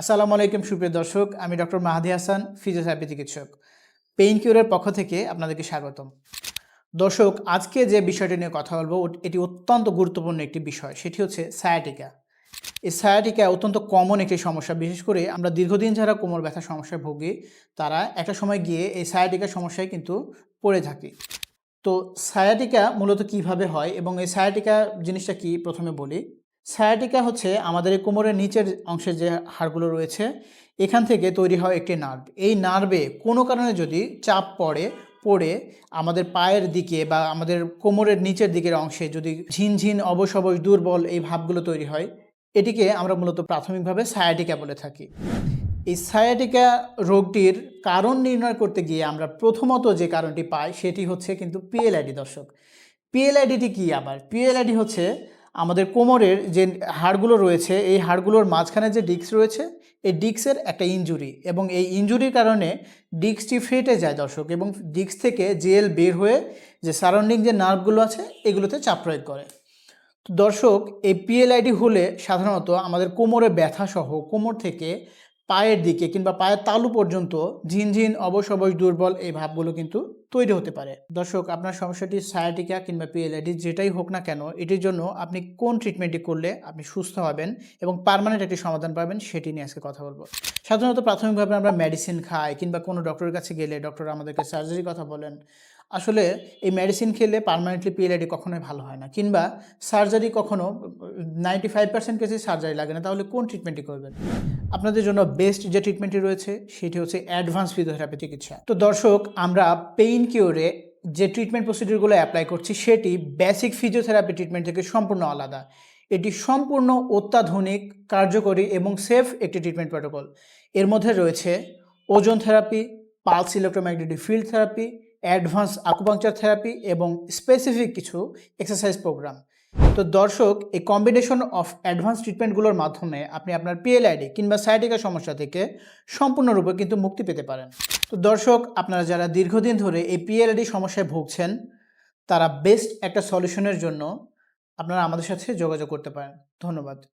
আসসালামু আলাইকুম, সুপ্রিয় দর্শক। আমি ডক্টর মাহাদি হাসান, ফিজিওথেরাপি চিকিৎসক। পেইন কিউরের পক্ষ থেকে আপনাদেরকে স্বাগতম। দর্শক, আজকে যে বিষয়টি নিয়ে কথা বলব এটি অত্যন্ত গুরুত্বপূর্ণ একটি বিষয়। সেটি হচ্ছে সায়াটিকা এই সায়াটিকা অত্যন্ত কমন একটি সমস্যা। বিশেষ করে আমরা দীর্ঘদিন যারা কোমর ব্যথা সমস্যায় ভুগি, তারা একটা সময় গিয়ে এই সায়াটিকা সমস্যায় কিন্তু পড়ে থাকি। তো সায়াটিকা মূলত কীভাবে হয় এবং এই সায়াটিকা জিনিসটা কি? প্রথমে বলি। সায়াটিকা হচ্ছে আমাদের কোমরের নিচের অংশে যে হাড়গুলো রয়েছে, এখান থেকে তৈরি হয় একটি নার্ভ এই নার্ভে কোনো কারণে যদি চাপ পড়ে পড়ে আমাদের পায়ের দিকে বা আমাদের কোমরের নিচের দিকের অংশে যদি ঝিনঝিন অবশ দুর্বল এই ভাবগুলো তৈরি হয়, এটিকে আমরা মূলত প্রাথমিকভাবে সায়াটিকা বলে থাকি। এই সায়াটিকা রোগটির কারণ নির্ণয় করতে গিয়ে আমরা প্রথমত যে কারণটি পাই, সেটি হচ্ছে কিন্তু পিএলআইডি দর্শক। পিএলআইডিটি কি আবার? পিএলআইডি হচ্ছে আমাদের কোমরের যে হাড়গুলো রয়েছে, এই হাড়গুলোর মাঝখানে যে ডিস্ক রয়েছে, এই ডিস্কের একটা ইঞ্জুরি এবং এই ইঞ্জুরির কারণে ডিস্কটি ফেটে যায় দর্শক এবং ডিস্ক থেকে জেল বের হয়ে যে সারাউন্ডিং যে নার্ভগুলো আছে, এগুলোতে চাপ প্রয়োগ করে। তো দর্শক, এই পিএলআইডি হলে সাধারণত আমাদের কোমরে ব্যথা সহ কোমর থেকে পায়ের দিকে কিংবা পায়ের তালু পর্যন্ত ঝিনঝিন অবশ দুর্বল এই ভাবগুলো কিন্তু তৈরি হতে পারে। দর্শক, আপনার সমস্যাটি সায়াটিকা কিংবা পিএলআইডি যেটাই হোক না কেন, এটির জন্য আপনি কোন ট্রিটমেন্টটি করলে আপনি সুস্থ হবেন এবং পার্মানেন্ট একটি সমাধান পাবেন সেটি নিয়ে আজকে কথা বলব। সাধারণত প্রাথমিকভাবে আমরা মেডিসিন খাই কিংবা কোনো ডক্টরের কাছে গেলে ডক্টর আমাদেরকে সার্জারির কথা বলেন আসলে এই মেডিসিন খেলে পার্মানেন্টলি পিএলআইডি কখনোই ভালো হয় না, কিংবা সার্জারি কখনো নাইনটি ফাইভ পার্সেন্ট কেসে সার্জারি লাগে না, তাহলে কোন ট্রিটমেন্টটি করবেন? আপনাদের জন্য বেস্ট যে ট্রিটমেন্টটি রয়েছে, সেটি হচ্ছে অ্যাডভান্স ফিজিওথেরাপি চিকিৎসা। তো দর্শক, আমরা পেইন কিওরে যে ট্রিটমেন্ট প্রসিডিউরগুলো অ্যাপ্লাই করছি, সেটি বেসিক ফিজিওথেরাপি ট্রিটমেন্ট থেকে সম্পূর্ণ আলাদা। এটি সম্পূর্ণ অত্যাধুনিক, কার্যকরী এবং সেফ একটি ট্রিটমেন্ট প্রোটোকল এর মধ্যে রয়েছে ozone therapy pulse electromagnetic field therapy advance acupuncture therapy এবং স্পেসিফিক কিছু এক্সারসাইজ প্রোগ্রাম। তো দর্শক, এই কম্বিনেশন অফ অ্যাডভান্স ট্রিটমেন্টগুলোর মাধ্যমে আপনি আপনার পিএলআইডি কিংবা সাইটিকা সমস্যা থেকে সম্পূর্ণরূপে কিন্তু মুক্তি পেতে পারেন। তো দর্শক, আপনারা যারা দীর্ঘদিন ধরে এই পিএলআইডি সমস্যায় ভুগছেন, তারা বেস্ট একটা সলিউশনের জন্য আপনারা আমাদের সাথে যোগাযোগ করতে পারেন। ধন্যবাদ।